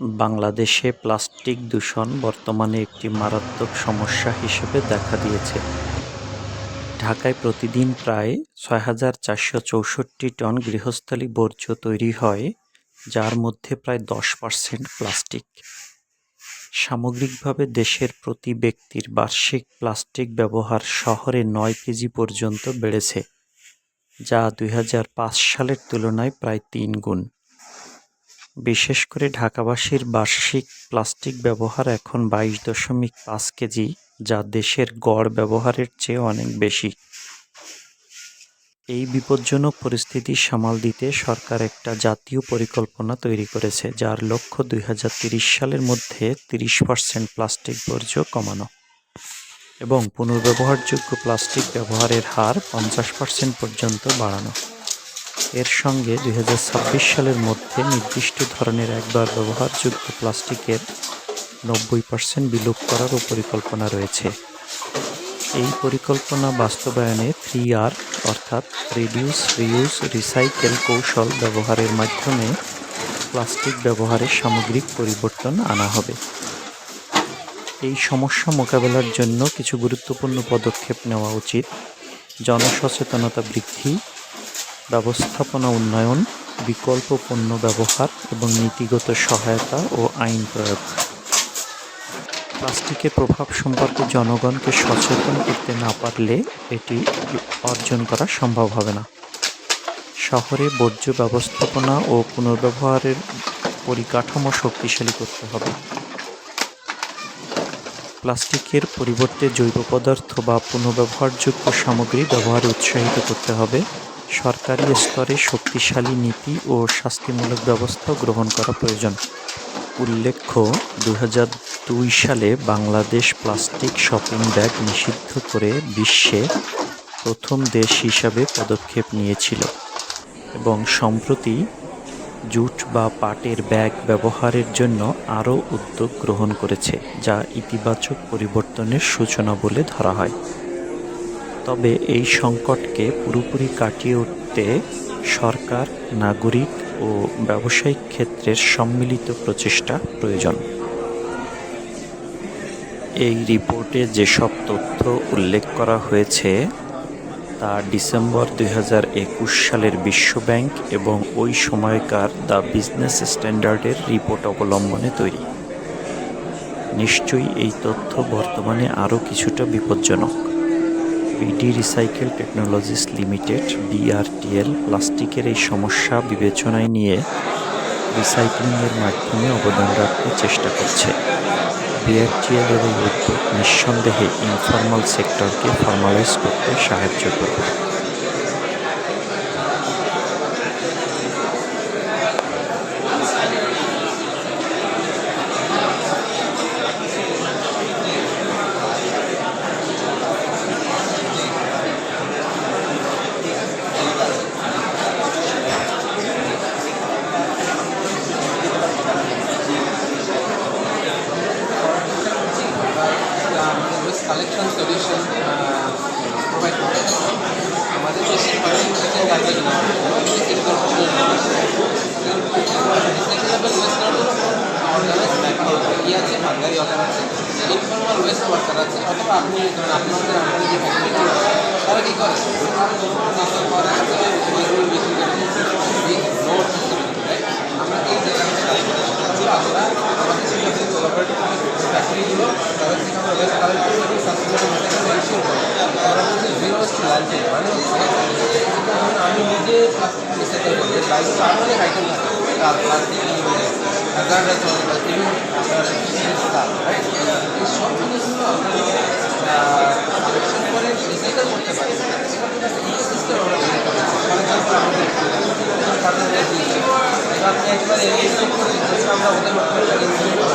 বাংলাদেশে প্লাস্টিক দূষণ বর্তমানে একটি মারাত্মক সমস্যা হিসেবে দেখা দিয়েছে। ঢাকায় প্রতিদিন প্রায় ছয় হাজার চারশো চৌষট্টি টন গৃহস্থালী বর্জ্য তৈরি হয়, যার মধ্যে প্রায় দশ পার্সেন্ট প্লাস্টিক। সামগ্রিকভাবে দেশের প্রতি ব্যক্তির বার্ষিক প্লাস্টিক ব্যবহার শহরে নয় কেজি পর্যন্ত বেড়েছে, যা দু হাজার পাঁচ সালের তুলনায় প্রায় তিন গুণ। বিশেষ করে ঢাকাবাসীর বার্ষিক প্লাস্টিক ব্যবহার এখন বাইশ দশমিক পাঁচ কেজি, যা দেশের গড় ব্যবহারের চেয়ে অনেক বেশি। এই বিপজ্জনক পরিস্থিতি সামাল দিতে সরকার একটা জাতীয় পরিকল্পনা তৈরি করেছে, যার লক্ষ্য দুই সালের মধ্যে তিরিশ পার্সেন্ট প্লাস্টিক বর্জ্য কমানো এবং পুনর্ব্যবহারযোগ্য প্লাস্টিক ব্যবহারের হার পঞ্চাশ পার্সেন্ট পর্যন্ত বাড়ানো। এর সঙ্গে দু হাজার ছাব্বিশ সালের মধ্যে নির্দিষ্ট ধরনের একবার ব্যবহারযোগ্য প্লাস্টিকের নব্বই পার্সেন্ট বিলোপ করারও পরিকল্পনা রয়েছে। এই পরিকল্পনা বাস্তবায়নে থ্রি আর, অর্থাৎ রিডিউস, রিউজ, রিসাইকেল কৌশল ব্যবহারের মাধ্যমে প্লাস্টিক ব্যবহারের সামগ্রিক পরিবর্তন আনা হবে। এই সমস্যা মোকাবেলার জন্য কিছু গুরুত্বপূর্ণ পদক্ষেপ নেওয়া উচিত। জনসচেতনতা বৃদ্ধি ব্যবস্থাপনা উন্নয়ন, বিকল্প পণ্য ব্যবহার এবং নীতিগত সহায়তা ও আইন প্রয়োগ। প্লাস্টিকের প্রভাব সম্পর্কে জনগণকে সচেতন করতে না পারলে এটি অর্জন করা সম্ভব হবে না। শহরে বর্জ্য ব্যবস্থাপনা ও পুনর্ব্যবহারের পরিকাঠামো শক্তিশালী করতে হবে। প্লাস্টিকের পরিবর্তে জৈব পদার্থ বা পুনর্ব্যবহারযোগ্য সামগ্রী ব্যবহারে উৎসাহিত করতে হবে। সরকারি স্তরে শক্তিশালী নীতি ও শাস্তিমূলক ব্যবস্থা গ্রহণ করা প্রয়োজন। উল্লেখ্য দু হাজার দুই সালে বাংলাদেশ প্লাস্টিক শপিং ব্যাগ নিষিদ্ধ করে বিশ্বে প্রথম দেশ হিসাবে পদক্ষেপ নিয়েছিল এবং সম্প্রতি জুট বা পাটের ব্যাগ ব্যবহারের জন্য আরও উদ্যোগ গ্রহণ করেছে, যা ইতিবাচক পরিবর্তনের সূচনা বলে ধরা হয়। তবে এই সংকটকে পুরোপুরি কাটিয়ে উঠতে সরকার, নাগরিক ও ব্যবসায়িক ক্ষেত্রের সম্মিলিত প্রচেষ্টা প্রয়োজন। এই রিপোর্টে যেসব তথ্য উল্লেখ করা হয়েছে, তা ডিসেম্বর দু হাজার একুশ সালের বিশ্বব্যাংক এবং ওই সময়কার দ্য বিজনেস স্ট্যান্ডার্ডের রিপোর্ট অবলম্বনে তৈরি। নিশ্চয়ই এই তথ্য বর্তমানে আরও কিছুটা বিপজ্জনক। BD recycle technologies limited, BRTL, প্লাস্টিকের এই সমস্যা বিবেচনায় নিয়ে রিসাইক্লিংয়ের মাধ্যমে অবদান রাখতে চেষ্টা করছে। বিআরটিএলের এই উদ্যোগ নিঃসন্দেহে ইনফরমাল সেক্টরকে ফর্মালাইজ করতে সাহায্য করবে। কালেকশন সলিউশন প্রোভাইড করতে আমাদের দেশে অর্গানাইজ ই আছে আমাদের যে ফ্যাক্টরি তারা কী করে? করে নোট আমরা এই জায়গাটা আমরা আমাদের সেখানে কোলাবোরেটিভ ফ্যাক্টরিগুলো তাদের থেকে আমরা ওয়েস্ট কালেক্ট করে এবং সাস্টেনেবল মেটেরিয়াল আমরা বলছি জিরো ল্যান্ডফিল মানে আমি নিজে রিসাইকেল করি লাইফ আমরা করে রিসাইকেল করতে পারি আমরা তৈরি করি ফর আমাদের আমরা ওদের মাধ্যমে